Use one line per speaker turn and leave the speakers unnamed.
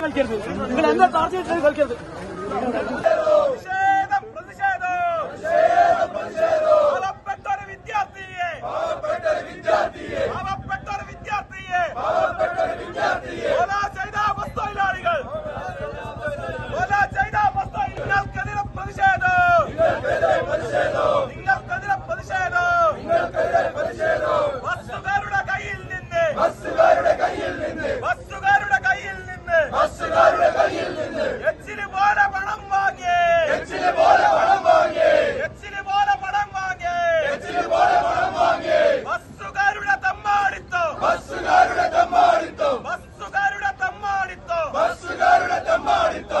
കളിക്കരുത്. നിങ്ങൾ എന്താ ചാർജ് ചെയ്തിട്ട് കളിക്കരുത്.
നിന്ന് ബസ്സുകാരുടെ കയ്യിൽ നിന്ന് ബസ്സുകാരുടെ കയ്യിൽ നിന്ന് എച്ചിന് പോലെ പണം വാങ്ങിയേ എച്ചിന് പോലെ പണം വാങ്ങിയേ എച്ചിന് പോലെ പണം വാങ്ങിയേ എച്ചിന് പോലെ പണം വാങ്ങിയേ ബസ്സുകാരുടെ തമ്മാടിത്തോ. ബസ്സുകാരുടെ തമ്മാടിത്തോ. ബസ്സുകാരുടെ തമ്മാടിത്തോ. ബസ്സുകാരുടെ തമ്മാടിത്തോ.